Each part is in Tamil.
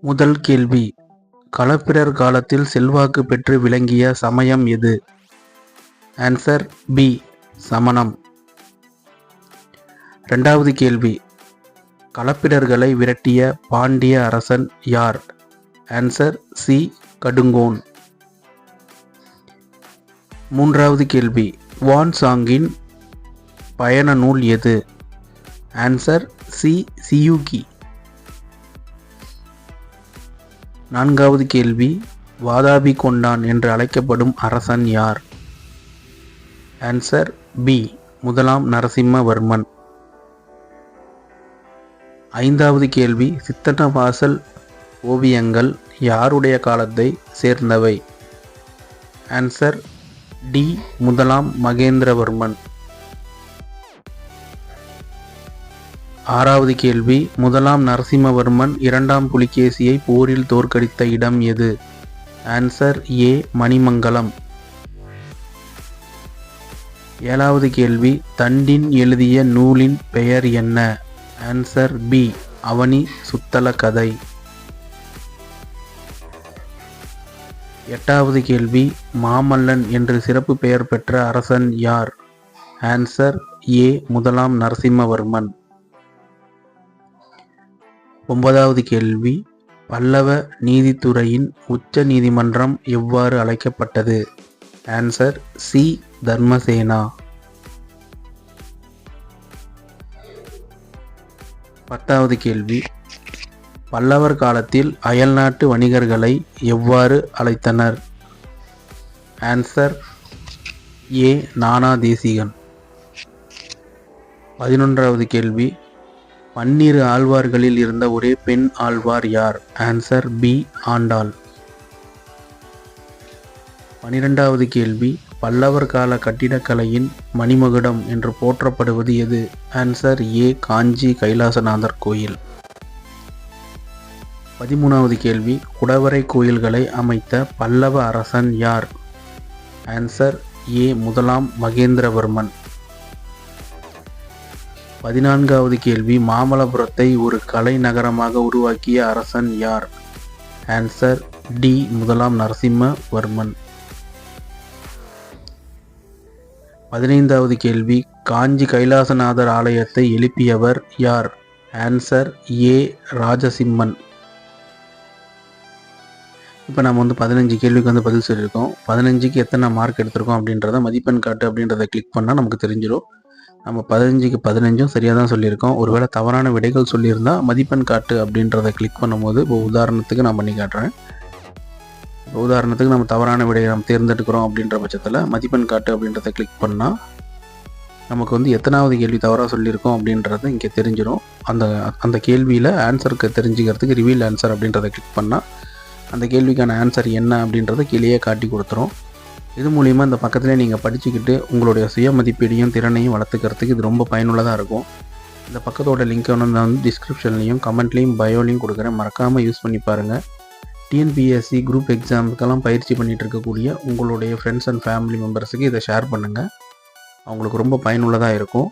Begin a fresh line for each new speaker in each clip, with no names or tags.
முதல் கேள்வி களப்பிரர் காலத்தில் செல்வாக்கு பெற்று விளங்கிய சமயம் எது? ஆன்சர் பி சமணம். ரெண்டாவது கேள்வி களப்பிரர்களை விரட்டிய பாண்டிய அரசன் யார்? Answer C Kadungon. மூன்றாவது கேள்வி வான் சாங்கின் பயண நூல் எது? ஆன்சர் சி சியூகி. நான்காவது கேள்வி வாதாபி கொண்டான் என்று அழைக்கப்படும் அரசன் யார்? ஆன்சர் பி முதலாம் நரசிம்மவர்மன். ஐந்தாவது கேள்வி சித்தன்னவாசல் ஓவியங்கள் யாருடைய காலத்தை சேர்ந்தவை? ஆன்சர் டி முதலாம் மகேந்திரவர்மன். ஆறாவது கேள்வி முதலாம் நரசிம்மவர்மன் இரண்டாம் புலிகேசியை போரில் தோற்கடித்த இடம் எது? Answer A Manimangalam. ஏழாவது கேள்வி தண்டின் எழுதிய நூலின் பெயர் என்ன? ஆன்சர் பி அவனி சுத்தல கதை. எட்டாவது கேள்வி மாமல்லன் என்று சிறப்பு பெயர் பெற்ற அரசன் யார்? ஆன்சர் ஏ முதலாம் நரசிம்மவர்மன். ஒன்பதாவது கேள்வி. பல்லவ நீதித்துறையின் உச்ச நீதிமன்றம் எவ்வாறு அழைக்கப்பட்டது? Answer C. தர்மசேனா. பத்தாவது கேள்வி. பல்லவர் காலத்தில் அயல்நாட்டு வணிகர்களை எவ்வாறு அழைத்தனர்? Answer A. நானா தேசிகன் பதினொன்றாவது கேள்வி. பன்னிரு ஆழ்வார்களில் இருந்த ஒரே பெண் ஆழ்வார் யார்? Answer B Andal. பனிரெண்டாவது கேள்வி பல்லவர் கால கட்டிடக்கலையின் மணிமகுடம் என்று போற்றப்படுவது எது? ஆன்சர் ஏ காஞ்சி கைலாசநாதர் கோயில். பதிமூணாவது கேள்வி குடவரை கோயில்களை அமைத்த பல்லவ அரசன் யார்? ஆன்சர் ஏ முதலாம் மகேந்திரவர்மன். பதினான்காவது கேள்வி மாமல்லபுரத்தை ஒரு கலை நகரமாக உருவாக்கிய அரசன் யார்? ஆன்சர் டி முதலாம் நரசிம்மவர்மன். பதினைந்தாவது கேள்வி காஞ்சி கைலாசநாதர் ஆலயத்தை எழுப்பியவர் யார்? Answer A. ராஜசிம்மன். இப்போ நம்ம வந்து பதினஞ்சு கேள்விக்கு வந்து பதில் சொல்லியிருக்கோம். பதினஞ்சுக்கு எத்தனை மார்க் எடுத்திருக்கோம் அப்படின்றத மதிப்பெண் காட்டு அப்படின்றத கிளிக் பண்ணால் நமக்கு தெரிஞ்சிடும் நம்ம பதினஞ்சுக்கு பதினஞ்சும் சரியாக தான் சொல்லியிருக்கோம். ஒருவேளை தவறான விடைகள் சொல்லியிருந்தால் மதிப்பெண் காட்டு அப்படின்றத கிளிக் பண்ணும்போது இப்போ உதாரணத்துக்கு நான் பண்ணி காட்டுறேன். இப்போ உதாரணத்துக்கு நம்ம தவறான விடையை நம்ம தேர்ந்தெடுக்கிறோம் அப்படின்ற பட்சத்தில் மதிப்பெண் காட்டு அப்படின்றத கிளிக் பண்ணால் நமக்கு வந்து எத்தனாவது கேள்வி தவறாக சொல்லியிருக்கோம் அப்படின்றது இங்கே தெரிஞ்சிடும் அந்த அந்த கேள்வியில் ஆன்சருக்கு தெரிஞ்சுக்கிறதுக்கு ரிவீல் ஆன்சர் அப்படின்றத கிளிக் பண்ணால் அந்த கேள்விக்கான ஆன்சர் என்ன அப்படின்றத கீழேயே காட்டி கொடுத்துரும். இது மூலிமா இந்த பக்கத்துலேயே நீங்கள் படிச்சுக்கிட்டு உங்களுடைய சுய மதிப்பீடையும் திறனையும் வளர்த்துக்கிறதுக்கு இது ரொம்ப பயனுள்ளதாக இருக்கும். இந்த பக்கத்தோட லிங்க்கை வந்து நான் வந்து டிஸ்கிரிப்ஷன்லையும் கமெண்ட்லேயும் பயோலையும் கொடுக்குறேன். மறக்காமல் யூஸ் பண்ணி பாருங்கள் டிஎன்பிஎஸ்சி குரூப் எக்ஸாமுக்கெல்லாம் பயிற்சி பண்ணிகிட்டு இருக்கக்கூடிய உங்களுடைய ஃப்ரெண்ட்ஸ் அண்ட் ஃபேமிலி மெம்பர்ஸுக்கு இதை ஷேர் பண்ணுங்கள் அவங்களுக்கு ரொம்ப பயனுள்ளதாக இருக்கும்.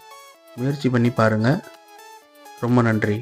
முயற்சி பண்ணி பாருங்கள் ரொம்ப நன்றி.